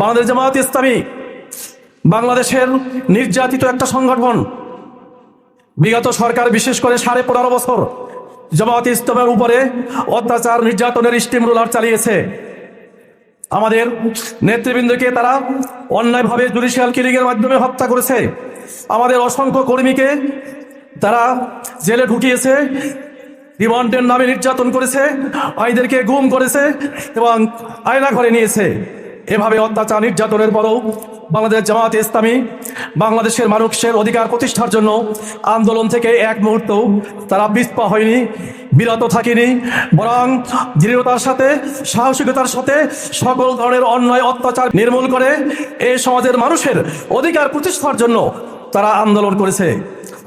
বাংলাদেশ জামায়াত ইসলামী, বাংলাদেশের নির্যাতিত একটা সংগঠন। বিগত সরকার বিশেষ করে সাড়ে পনেরো বছর জামায়াত ইসলামের উপরে অত্যাচার, নির্যাতনের স্টিম রোলার চালিয়েছে। আমাদের নেতৃবৃন্দকে তারা অন্যায়ভাবে জুডিশিয়াল কিলিংয়ের মাধ্যমে হত্যা করেছে। আমাদের অসংখ্য কর্মীকে তারা জেলে ঢুকিয়েছে, রিমান্ডের নামে নির্যাতন করেছে, আইদেরকে গুম করেছে এবং আয়না ঘরে নিয়েছে। এভাবে অত্যাচার, নির্যাতনের পরও বাংলাদেশ জামায়াত ইসলামী বাংলাদেশের মানুষের অধিকার প্রতিষ্ঠার জন্য আন্দোলন থেকে এক মুহূর্ত তারা পিছপা হয়নি, বিরত থাকেনি, বরং দৃঢ়তার সাথে, সাহসিকতার সাথে সকল ধরনের অন্যায়, অত্যাচার নির্মূল করে এই সমাজের মানুষের অধিকার প্রতিষ্ঠার জন্য তারা আন্দোলন করেছে।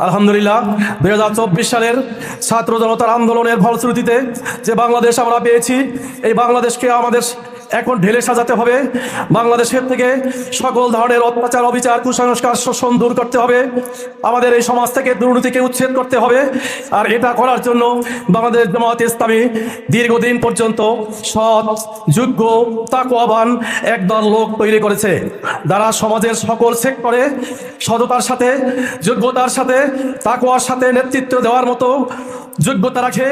আলহামদুলিল্লাহ, দুই হাজার চব্বিশ সালের ছাত্র জনতার আন্দোলনের ফলশ্রুতিতে যে বাংলাদেশ আমরা পেয়েছি, এই বাংলাদেশকে আমাদের এখন ঢেলে সাজাতে হবে। বাংলাদেশের থেকে সকল ধরনের অত্যাচার, অবিচার, কুসংস্কার, শোষণ দূর করতে হবে। আমাদের এই সমাজ থেকে দুর্নীতিকে উচ্ছেদ করতে হবে। আর এটা করার জন্য বাংলাদেশ জামাত ইসলামী দীর্ঘদিন পর্যন্ত সৎ, যোগ্য, তাকওয়াবান একদল লোক তৈরি করেছে। যারা সমাজের সকল সেক্টরে সততার সাথে, যোগ্যতার সাথে, তাকওয়ার সাথে নেতৃত্ব দেওয়ার মতো যোগ্যতা রাখে।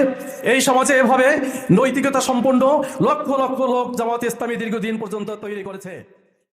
এই সমাজে এভাবে নৈতিকতা সম্পন্ন লক্ষ লক্ষ লোক জামাত ইসলামী দীর্ঘদিন পর্যন্ত তৈরি করেছে।